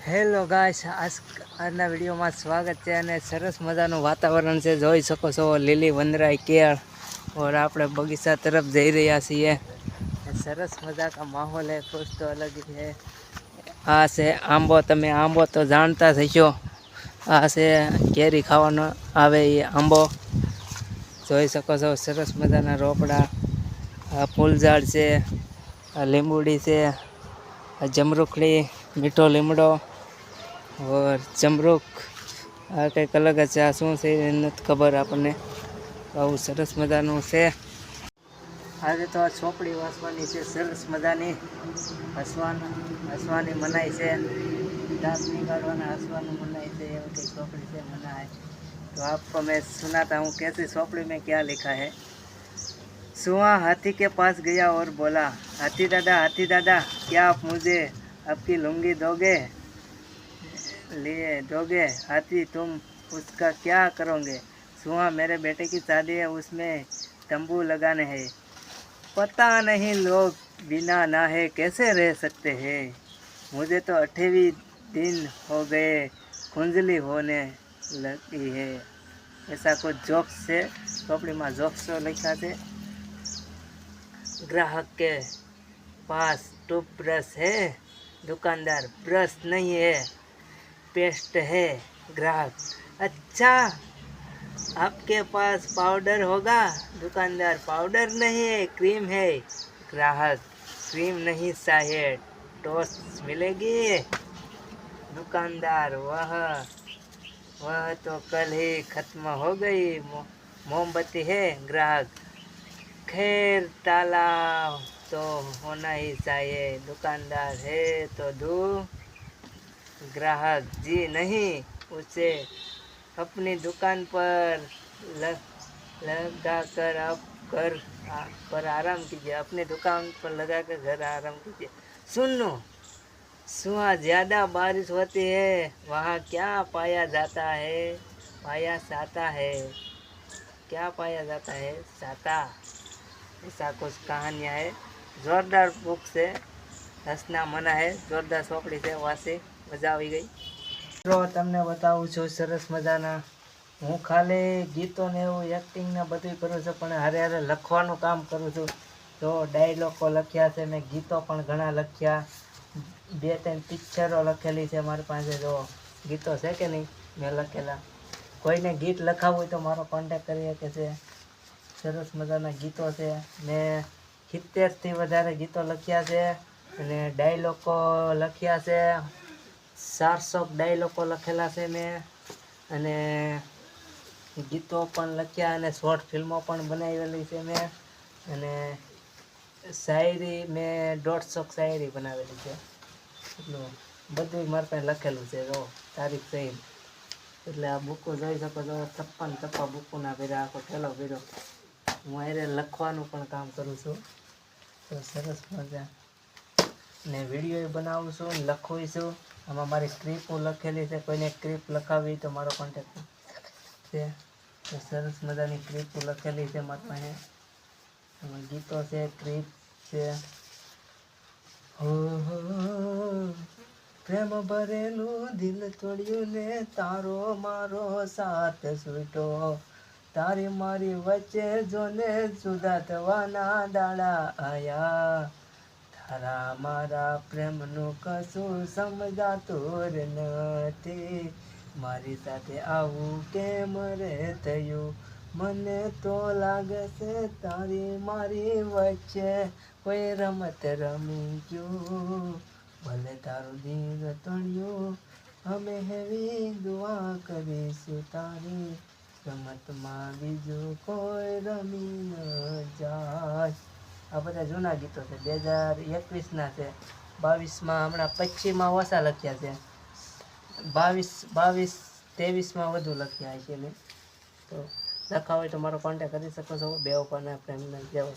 Hello guys આજ આજના વિડીયોમાં સ્વાગત છે અને સરસ મજાનું વાતાવરણ છે. જોઈ શકો છો, લીલી વંદરાઈ કેળ ઓર આપણે બગીચા તરફ જઈ રહ્યા છીએ. સરસ મજા કા માહોલ હે, ખુશ તો અલગ છે આ છે આંબો, તમે આંબો તો જાણતા હશો. આ છે કેરી ખાવાનો આવે એ આંબો. જોઈ શકો છો, સરસ મજાના રોપડા. ફૂલઝાડ છે લીંબુડી છે જમરૂખડી, મીઠો લીમડો. ઓર જમરૂક આ કંઈક અલગ જ છે આ શું છે એ નથી ખબર આપણને આવું સરસ મજાનું છે આજે તો આ ચોપડી વાંચવાની છે સરસ મજાની હસવાના હસવાની મનાઈ છે દાંત નિકાળવાના હસવાનું મનાઈ છે એવું કંઈક ચોપડી છે મનાય तो आपको मैं सुनाता हूँ कैसी चौपड़ी में क्या लिखा है सुहा हाथी के पास गया और बोला हाथी दादा हाथी दादा क्या आप मुझे आपकी लुंगी दोगे लिए दोगे हाथी तुम उसका क्या करोगे सुहा मेरे बेटे की शादी है उसमें तंबू लगाने हैं पता नहीं लोग बिना नहाए कैसे रह सकते हैं मुझे तो अठेवी दिन हो गए खुंजली होने लगी है ऐसा कुछ जोक्स છે ચોપડીમાં જોક્સો લખ્યા છે ग्राहक के पास टूथब्रश है दुकानदार ब्रश नहीं है पेस्ट है ग्राहक अच्छा आपके पास पाउडर होगा दुकानदार पाउडर नहीं है क्रीम है ग्राहक क्रीम नहीं चाहिए टोस्ट मिलेगी दुकानदार वह वह तो कल ही खत्म हो गई मो- मोमबत्ती है ग्राहक खैर ताला तो होना ही चाहिए दुकानदार है तो दो ग्राहक जी नहीं उसे अपनी दुकान पर लग लगा कर आप घर आ- पर आराम कीजिए अपनी दुकान पर लगा कर घर आराम कीजिए सुन लो सुहा ज़्यादा बारिश होती है वहाँ क्या पाया जाता है पाया जाता है क्या पाया जाता है साता ऐसा कुछ कहानियाँ है जोरदार बुक से હસના મના હે જોરદાર ચોપડી છે વાસી મજા આવી ગઈ. મિત્રો, તમને બતાવું છું, સરસ મજાના. હું ખાલી ગીતો ને એવું એક્ટિંગ ને બધું કરું છું, પણ હારે હારે લખવાનું કામ કરું છું. તો ડાયલોગો લખ્યા છે, મેં ગીતો પણ ઘણા લખ્યા. બે ત્રણ પિક્ચરો લખેલી છે મારી પાસે, જો ગીતો છે કે નહીં, મેં લખેલા. કોઈને ગીત લખાવવું હોય તો મારો કોન્ટેક કરી શકે છે. સરસ મજાના ગીતો છે. મેં સિત્તેરથી વધારે ગીતો લખ્યા છે અને ડાયલોગો લખ્યા છે. ચારસો ડાયલોગો લખેલા છે મેં. અને ગીતો પણ લખ્યા અને શોર્ટ ફિલ્મો પણ બનાવેલી છે મેં. અને શાયરી મેં દોઢસો શાયરી બનાવેલી છે. એટલું બધું મારી પાસે લખેલું છે, જો તારીખ થઈ એટલે આ બુકો જોઈ શકો છો, છપ્પન છપ્પા બુકોના ભેરા આખો ઠેલો ભેરો હું અરે લખવાનું પણ કામ કરું છું. તો સરસ મજા. ને વીડિયો બનાવું છું, લખું છું. આમાં મારી સ્ક્રિપ્ટ લખેલી છે. કોઈને સ્ક્રિપ્ટ લખાવી તો મારો કોન્ટેક્ટ છે. સરસ મજાની સ્ક્રિપ્ટ લખેલી છે મારી પાસે. એમાં ગીતો છે ક્રિપ છે. પ્રેમ ભરેલું દિલ તોડ્યું ને તારો મારો સાથ છૂટો. તારી મારી વચ્ચે જોને જુદા થવાના દાડા આયા. તારા મારા પ્રેમનું કશું સમજાતું જ નથી. મારી સાથે આવું કેમ રે થયું? મને તો લાગે છે તારી મારી વચ્ચે કોઈ રમત રમી ગયું. ભલે તારું દિલ તણ્યું અમે હેવી દુઆ કરીશું. તારી રમતમાં બીજું કોઈ રમી ન જાય આ બધા જૂના ગીતો છે. બે હજાર એકવીસના છે. બાવીસમાં હમણાં પચીસમાં ઓછા લખ્યા છે. બાવીસ બાવીસ, ત્રેવીસમાં વધુ લખ્યા છે મેં. તો લખા હોય તો મારો કોન્ટેક્ટ કરી શકો છો. બે ઉપરના પ્રેમના જેવો